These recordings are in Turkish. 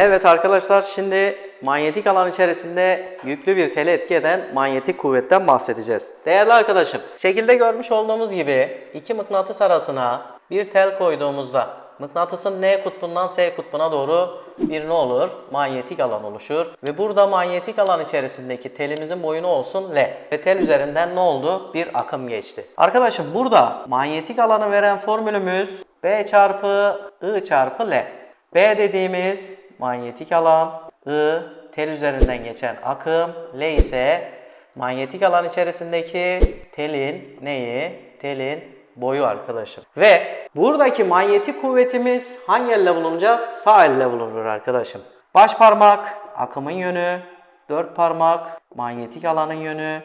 Evet arkadaşlar şimdi manyetik alan içerisinde yüklü bir tele etki eden manyetik kuvvetten bahsedeceğiz. Değerli arkadaşım, şekilde görmüş olduğumuz gibi iki mıknatıs arasına bir tel koyduğumuzda mıknatısın N kutbundan S kutbuna doğru bir ne olur? Manyetik alan oluşur. Ve burada manyetik alan içerisindeki telimizin boyu ne olsun? L. Ve tel üzerinden ne oldu? Bir akım geçti. Arkadaşım burada manyetik alanı veren formülümüz B çarpı I çarpı L. B dediğimiz manyetik alan, I tel üzerinden geçen akım, L ise manyetik alan içerisindeki telin neyi? Telin boyu arkadaşım. Ve buradaki manyetik kuvvetimiz hangi elle bulunacak? Sağ elle bulunur arkadaşım. Baş parmak akımın yönü, dört parmak manyetik alanın yönü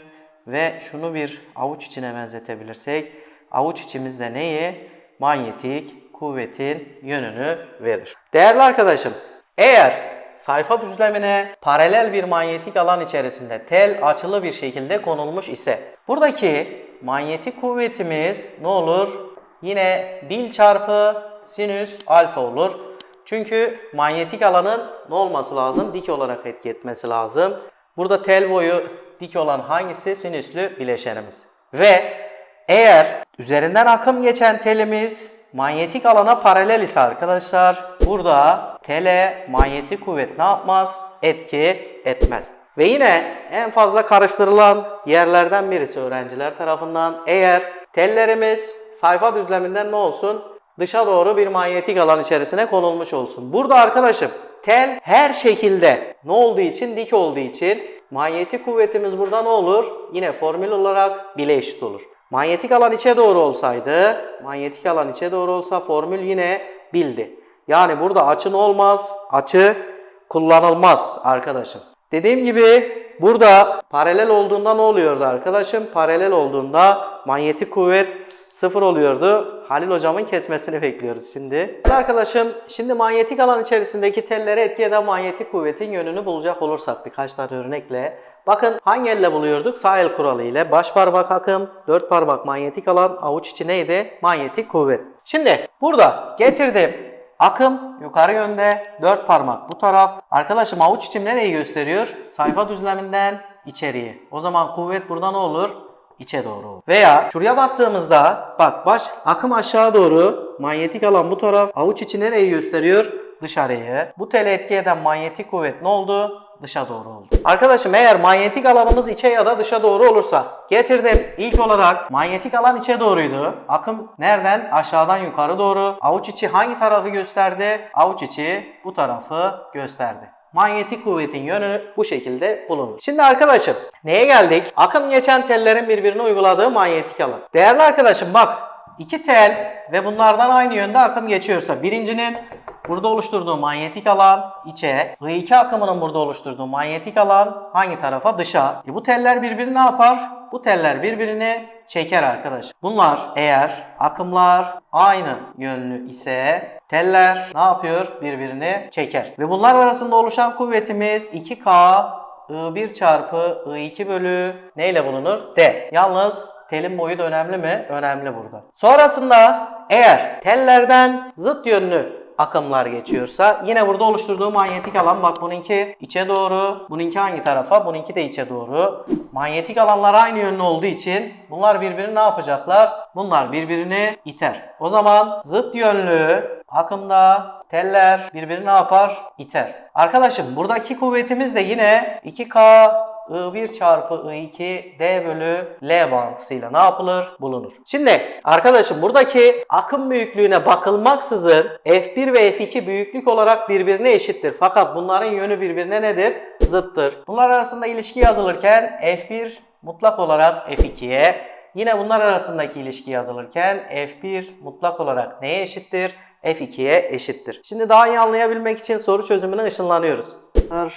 ve şunu bir avuç içine benzetebilirsek avuç içimizde neyi? Manyetik kuvvetin yönünü verir. Değerli arkadaşım, eğer sayfa düzlemine paralel bir manyetik alan içerisinde tel açılı bir şekilde konulmuş ise buradaki manyetik kuvvetimiz ne olur? Yine bil çarpı sinüs alfa olur. Çünkü manyetik alanın ne olması lazım? Dik olarak etki etmesi lazım. Burada tel boyu dik olan hangisi? Sinüslü bileşenimiz. Ve eğer üzerinden akım geçen telimiz manyetik alana paralel ise arkadaşlar burada tele manyetik kuvvet ne yapmaz? Etki etmez. Ve yine en fazla karıştırılan yerlerden birisi öğrenciler tarafından eğer tellerimiz sayfa düzleminden ne olsun? Dışa doğru bir manyetik alan içerisine konulmuş olsun. Burada arkadaşım tel her şekilde ne olduğu için dik olduğu için manyetik kuvvetimiz burada ne olur? Yine formül olarak bile eşit olur. Manyetik alan içe doğru olsaydı, manyetik alan içe doğru olsa formül yine bildi. Yani burada açı ne olmaz? Açı kullanılmaz arkadaşım. Dediğim gibi burada paralel olduğunda ne oluyordu arkadaşım? Paralel olduğunda manyetik kuvvet sıfır oluyordu. Halil hocamın kesmesini bekliyoruz şimdi. Arkadaşım şimdi manyetik alan içerisindeki tellere etki eden manyetik kuvvetin yönünü bulacak olursak birkaç tane örnekle. Bakın hangi elle buluyorduk? Sağ el kuralı ile baş parmak akım, dört parmak manyetik alan, avuç içi neydi? Manyetik kuvvet. Şimdi burada getirdim. Akım yukarı yönde, dört parmak bu taraf. Arkadaşım avuç içim nereyi gösteriyor? Sayfa düzleminden içeriye. O zaman kuvvet burada ne olur? İçe doğru. Veya şuraya baktığımızda bak baş akım aşağı doğru, manyetik alan bu taraf. Avuç içi nereyi gösteriyor? Dışarıyı. Bu tele etki eden manyetik kuvvet ne oldu? Dışa doğru oldu. Arkadaşım eğer manyetik alanımız içe ya da dışa doğru olursa getirdim. İlk olarak manyetik alan içe doğruydu. Akım nereden? Aşağıdan yukarı doğru. Avuç içi hangi tarafı gösterdi? Avuç içi bu tarafı gösterdi. Manyetik kuvvetin yönü bu şekilde bulunur. Şimdi arkadaşım neye geldik? Akım geçen tellerin birbirine uyguladığı manyetik alan. Değerli arkadaşım bak iki tel ve bunlardan aynı yönde akım geçiyorsa birincinin burada oluşturduğu manyetik alan içe, I2 akımının burada oluşturduğu manyetik alan hangi tarafa? Dışa. E bu teller birbirini ne yapar? Bu teller birbirini çeker arkadaş. Bunlar eğer akımlar aynı yönlü ise teller ne yapıyor? Birbirini çeker. Ve bunlar arasında oluşan kuvvetimiz 2K I1 çarpı I2 bölü neyle bulunur? D. Yalnız telin boyu da önemli mi? Önemli burada. Sonrasında eğer tellerden zıt yönlü akımlar geçiyorsa yine burada oluşturduğu manyetik alan bak bununki içe doğru, bununki hangi tarafa? Bununki de içe doğru. Manyetik alanlar aynı yönlü olduğu için bunlar birbirini ne yapacaklar? Bunlar birbirini iter. O zaman zıt yönlü akımda teller birbirini ne yapar? İter. Arkadaşım buradaki kuvvetimiz de yine 2K I1 çarpı I2 D bölü L bağıntısıyla ne yapılır? Bulunur. Şimdi arkadaşım buradaki akım büyüklüğüne bakılmaksızın F1 ve F2 büyüklük olarak birbirine eşittir. Fakat bunların yönü birbirine nedir? Zıttır. Bunlar arasında ilişki yazılırken F1 mutlak olarak F2'ye, yine bunlar arasındaki ilişki yazılırken F1 mutlak olarak neye eşittir? F2'ye eşittir. Şimdi daha iyi anlayabilmek için soru çözümüne ışınlanıyoruz.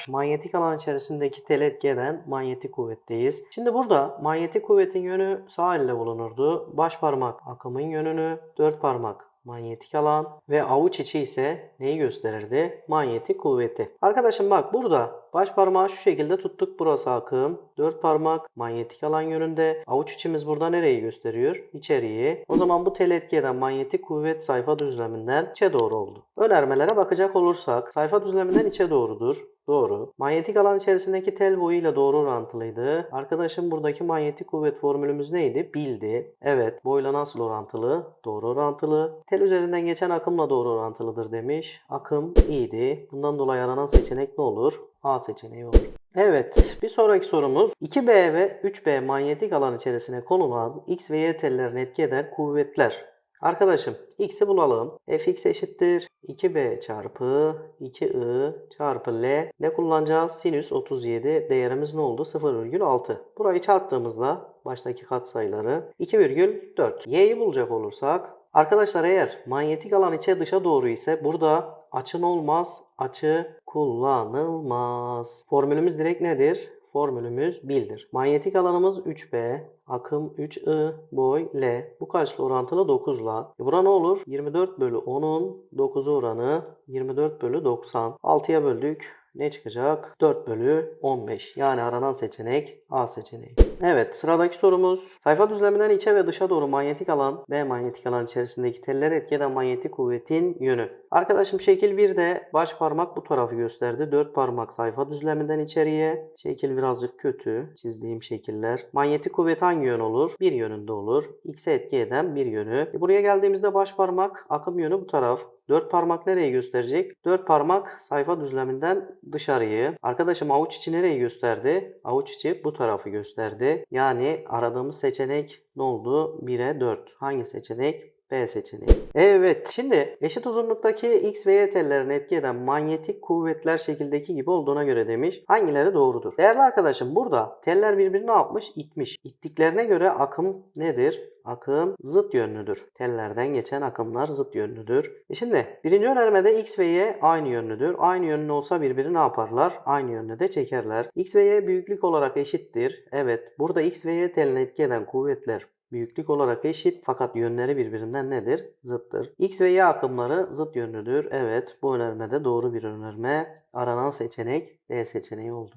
Manyetik alan içerisindeki tel etki manyetik kuvvetteyiz. Şimdi burada manyetik kuvvetin yönü sağ elle bulunurdu. Baş parmak akımın yönünü, dört parmak manyetik alan ve avuç içi ise neyi gösterirdi? Manyetik kuvveti. Arkadaşım bak burada baş parmağı şu şekilde tuttuk. Burası akım. Dört parmak manyetik alan yönünde. Avuç içimiz burada nereyi gösteriyor? İçeriği. O zaman bu tel etki manyetik kuvvet sayfa düzleminden içe doğru oldu. Önermelere bakacak olursak sayfa düzleminden içe doğrudur. Doğru. Manyetik alan içerisindeki tel boyu ile doğru orantılıydı. Arkadaşım buradaki manyetik kuvvet formülümüz neydi? Bildi. Evet. Boyla nasıl orantılı? Doğru orantılı. Tel üzerinden geçen akımla doğru orantılıdır demiş. Akım iyiydi. Bundan dolayı aranan seçenek ne olur? A seçeneği olur. Evet, bir sonraki sorumuz 2B ve 3B manyetik alan içerisine konulan X ve Y tellerini etki eden kuvvetler. Arkadaşım x'i bulalım. fx eşittir 2b çarpı 2i çarpı l. Ne kullanacağız? Sinüs 37 değerimiz ne oldu? 0,6. Burayı çarptığımızda baştaki katsayıları 2,4. y'yi bulacak olursak Arkadaşlar eğer manyetik alan içe dışa doğru ise burada açın olmaz, açı kullanılmaz. Formülümüz direkt nedir? Formülümüz bildir. Manyetik alanımız 3B, akım 3I, boy L. Bu kaçla orantılı? 9 la. E bura ne olur? 24 bölü 10'un 9'u oranı 24 bölü 90. 6'ya böldük. Ne çıkacak? 4 bölü 15. Yani aranan seçenek A seçeneği. Evet sıradaki sorumuz. Sayfa düzleminden içe ve dışa doğru manyetik alan B manyetik alan içerisindeki teller etki eden manyetik kuvvetin yönü. Arkadaşım şekil 1'de baş parmak bu tarafı gösterdi. 4 parmak sayfa düzleminden içeriye. Şekil birazcık kötü. Çizdiğim şekiller. Manyetik kuvvet hangi yön olur? Bir yönünde olur. X'e etki eden bir yönü. E buraya geldiğimizde baş parmak akım yönü bu taraf. Dört parmak nereyi gösterecek? Dört parmak sayfa düzleminden dışarıyı. Arkadaşım avuç içi nereyi gösterdi? Avuç içi bu tarafı gösterdi. Yani aradığımız seçenek ne oldu? 1'e 4. Hangi seçenek? B seçeneği. Evet. Şimdi eşit uzunluktaki X ve Y tellerini etki eden manyetik kuvvetler şekildeki gibi olduğuna göre demiş. Hangileri doğrudur? Değerli arkadaşım burada teller birbirini yapmış? İtmiş. İttiklerine göre akım nedir? Akım zıt yönlüdür. Tellerden geçen akımlar zıt yönlüdür. E şimdi birinci önermede X ve Y aynı yönlüdür. Aynı yönlü olsa birbirini ne yaparlar? Aynı yönde de çekerler. X ve Y büyüklük olarak eşittir. Evet. Burada X ve Y teline etki eden kuvvetler büyüklük olarak eşit fakat yönleri birbirinden nedir? Zıttır. X ve Y akımları zıt yönlüdür. Evet bu önermede doğru bir önerme. Aranan seçenek D seçeneği oldu.